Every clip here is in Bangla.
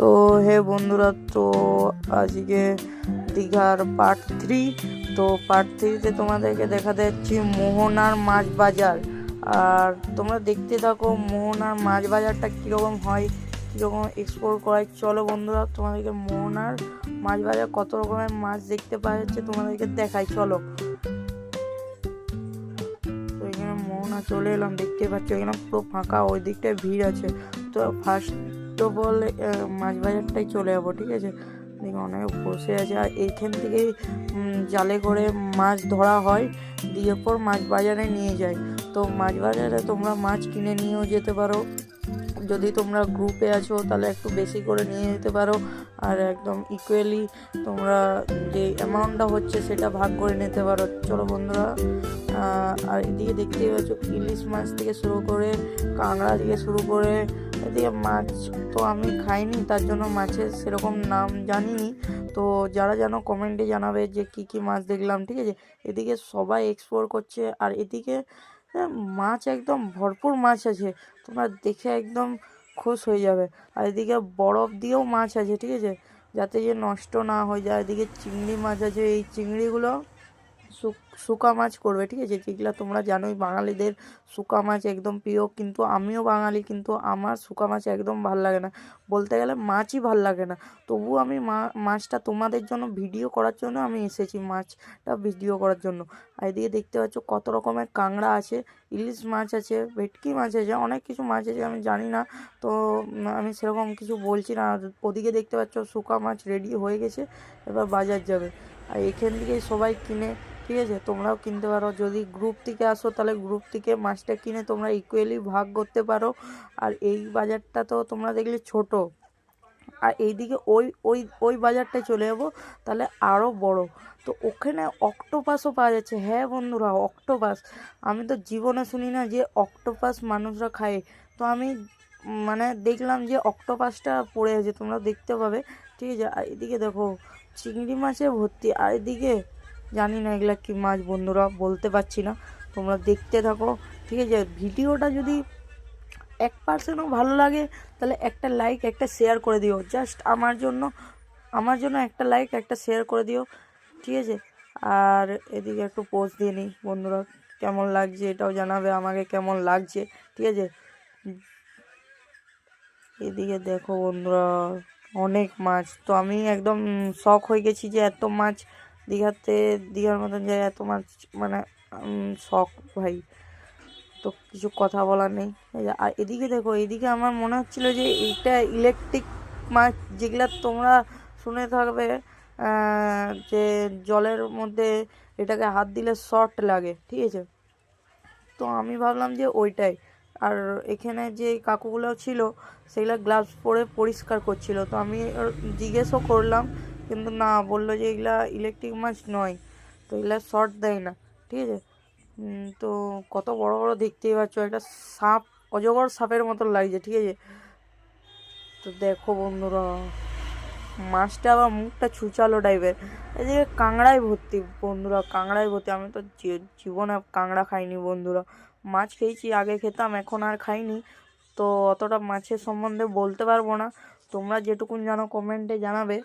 তো হে বন্ধুরা, তো আজকে দীঘার পার্ট থ্রি তো পার্ট থ্রিতে তোমাদেরকে দেখাতে যাচ্ছি মোহনার মাছ বাজার। আর তোমরা দেখতে থাকো মোহনার মাছ বাজারটা কীরকম হয়, কীরকম এক্সপ্লোর করায় চলো বন্ধুরা, তোমাদেরকে মোহনার মাছ বাজার কত রকমের মাছ দেখতে পাওয়া যাচ্ছে তোমাদেরকে দেখাই, চলো। তো এখানে মোহনা চলে এলাম, দেখতে পাচ্ছ এখানে পুরো ফাঁকা, ওই দিকটায় ভিড় আছে। তো ফার্স্ট অফ অল মাছ বাজারটাই চলে যাব, ঠিক আছে? দেখি অনেক বসে আছে, আর এইখান থেকেই জালে করে মাছ ধরা হয়, দিয়ে পর মাছ বাজারে নিয়ে যায়। তো মাছ বাজারে তোমরা মাছ কিনে নিয়েও যেতে পারো। যদি তোমরা গ্রুপে আছো, তাহলে একটু বেশি করে নিয়ে যেতে পারো। আর একদম ইকুয়ালি তোমরা যে অ্যামাউন্টটা হচ্ছে, সেটা ভাগ করে নিতে পারো। চলো বন্ধুরা আর এদিকে দেখতেই পাচ্ছ, ইলিশ মাছ থেকে শুরু করে, কাঁকড়া থেকে শুরু করে এদিকে মাছ তো আমি খাইনি, তার জন্য মাছের সেরকম নাম জানিনি। তো যারা যেন কমেন্টে জানাবে যে কি কি মাছ দেখলাম, ঠিক আছে? এদিকে সবাই এক্সপ্লোর করছে আর এদিকে মাছ একদম ভরপুর মাছ আছে। তোমরা দেখে একদম খুশ হয়ে যাবে। আর এদিকে বরফ দিয়েও মাছ আছে, ঠিক আছে? যাতে যে নষ্ট না হয়ে যায়। এদিকে চিংড়ি মাছ আছে, এই চিংড়িগুলো শুক- শুকা মাছ করবে, ঠিক আছে? যেগুলো তোমরা জানোই, বাঙালিদের শুকা মাছ একদম প্রিয়, কিন্তু আমিও বাঙালি, কিন্তু আমার শুকা মাছ একদম ভালো লাগে না। বলতে গেলে মাছই ভালো লাগে না। তবু আমি মা- মাছটা তোমাদের জন্য ভিডিও করার জন্য আমি এসেছি, মাছটা ভিডিও করার জন্য। আর এদিকে দেখতে পাচ্ছ কত রকমের কাঁকড়া আছে, ইলিশ মাছ আছে, ভেটকি মাছ আছে, অনেক কিছু মাছ আছে, আমি জানি না। তো আমি সেরকম কিছু বলছি না। ওদিকে দেখতে পাচ্ছ শুকা মাছ রেডি হয়ে গেছে, এবার বাজার যাবে। আর এখান থেকেই সবাই কিনে, ঠিক আছে? তোমরাও কিনতে পারো। যদি গ্রুপ থেকে আসো, তাহলে গ্রুপ থেকে মাছটা কিনে তোমরা ইকুয়ালি ভাগ করতে পারো। আর এই বাজারটা তো তোমরা দেখলে ছোট। আর এইদিকে ওই ওই ওই বাজারটায় চলে যাব, তাহলে আরও বড়। তো ওখানে অক্টোপাসও পাওয়া যাচ্ছে। হ্যাঁ বন্ধুরা অক্টোপাস আমি তো জীবনে শুনি না যে অক্টোপাস মানুষরা খায়। তো আমি মানে দেখলাম যে অক্টোপাসটা পড়ে আছে তোমরা দেখতে পাবে। ঠিক আছে, আর এদিকে দেখো, চিংড়ি মাছে ভর্তি। আর এদিকে জানি না এগুলা কি মাছ, বন্ধুরা বলতে পারছি না। তোমরা দেখতে থাকো, ঠিক আছে? ভিডিওটা যদি এক পার্সেন্টও ভালো লাগে, তাহলে একটা লাইক একটা শেয়ার করে দিও। জাস্ট আমার জন্য আমার জন্য একটা লাইক একটা শেয়ার করে দিও, ঠিক আছে? আর এদিকে একটু পোস্ট দিয়ে নিই, বন্ধুরা। কেমন লাগছে? এটাও জানাবে আমাকে কেমন লাগছে, ঠিক আছে? এদিকে দেখো, বন্ধুরা, অনেক মাছ। তো আমি একদম শখ হয়ে গেছি যে এত মাছ দীঘাতে, দীঘার মতন জায়গায় এত মাছ মানে শখ ভাই। তো কিছু কথা বলার নেই। আর এদিকে দেখো, এদিকে আমার মনে হচ্ছিল যে এইটা ইলেকট্রিক মাছ যেগুলো তোমরা শুনে থাকবে যে জলের মধ্যে এটাকে হাত দিলে শর্ট লাগে, ঠিক আছে? তো আমি ভাবলাম যে ওইটাই। আর এখানে যে কাকুগুলো ছিল, সেগুলো গ্লাভস পরে পরিষ্কার করছিল। তো আমি জিজ্ঞেসও করলাম কিন্তু না, বলল যে এগুলা ইলেকট্রিক মাছ নয়, তো এগুলা শর্ট দেয় না, ঠিক আছে? তো কত বড় বড় দেখতেই পাচ্ছ, একটা সাপ, অজগর সাপের মতো লাগছে, ঠিক আছে? তো দেখো বন্ধুরা, মাছটা আবার মুখটা ছুচালো টাইপের এদিকে কাঁকড়ায় ভর্তি, বন্ধুরা, কাঁকড়ায় ভর্তি। আমি তো জীবনে কাঁকড়া খাইনি বন্ধুরা। মাছ খেয়েছি, আগে খেতাম, এখন আর খাইনি। তো অতটা মাছের সম্বন্ধে বলতে পারব না। তোমরা যেটুকুন জানো কমেন্টে জানাবে।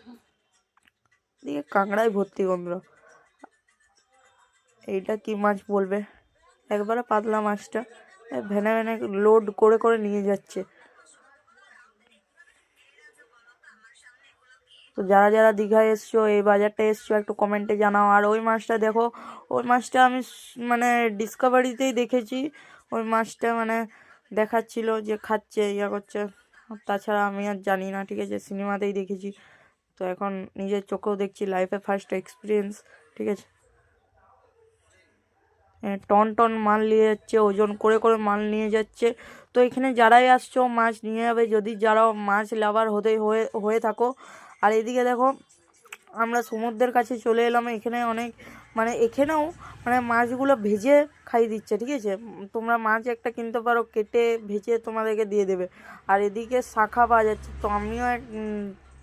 এদিকে কাঁকড়ায় ভর্তি বন্ধুরা এইটা কি মাছ বলবে? একবারে পাতলা মাছটা। এ ভ্যানে ভ্যানে লোড করে করে নিয়ে যাচ্ছে। তো যারা যারা দীঘায় এসছো, এই বাজারটা এসছো, একটু কমেন্টে জানাও। আর ওই মাছটা দেখো, ওই মাছটা আমি মানে ডিসকভারিতেই দেখেছি। ওই মাছটা মানে দেখাচ্ছিল যে খাচ্ছে, ইয়া করছে। তাছাড়া আমি আর জানি না, ঠিক আছে সিনেমাতেই দেখেছি। তো এখন নিজের চোখেও দেখছি লাইফে ফার্স্ট এক্সপিরিয়েন্স ঠিক আছে? টন টন মাল নিয়ে যাচ্ছে, ওজন করে করে মাল নিয়ে যাচ্ছে। তো এখানে যারাই আসছো, মাছ নিয়ে যাবে। যদি যারা মাছ লাভার হতে, হয়ে হয়ে থাকো, আর এদিকে দেখো, আমরা সমুদ্রের কাছে চলে এলাম। এখানে অনেক মানে এখানেও মানে মাছগুলো ভেজে খাইয়ে দিচ্ছে, ঠিক আছে? তোমরা মাছ একটা কিনতে পারো, কেটে ভেজে তোমাদেরকে দিয়ে দেবে। আর এদিকে শাখা পাওয়া যাচ্ছে। তো আমিও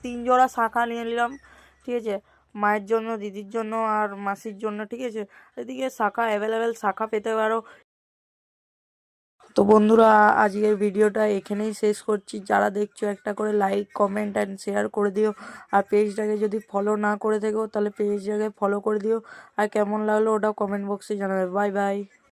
তিন জোড়া শাখা নিয়ে নিলাম, ঠিক আছে? মায়ের জন্য, দিদির জন্য আর মাসির জন্য, ঠিক আছে? এদিকে শাখা অ্যাভেলেবেল শাখা পেতে পারো। তো বন্ধুরা, আজকের ভিডিওটা এখানেই শেষ করছি। যারা দেখছ একটা করে লাইক কমেন্ট অ্যান্ড শেয়ার করে দিও। আর পেজটাকে যদি ফলো না করে থেকো, তাহলে পেজটাকে ফলো করে দিও। আর কেমন লাগল ওটাও কমেন্ট বক্সে জানাবে। Bye bye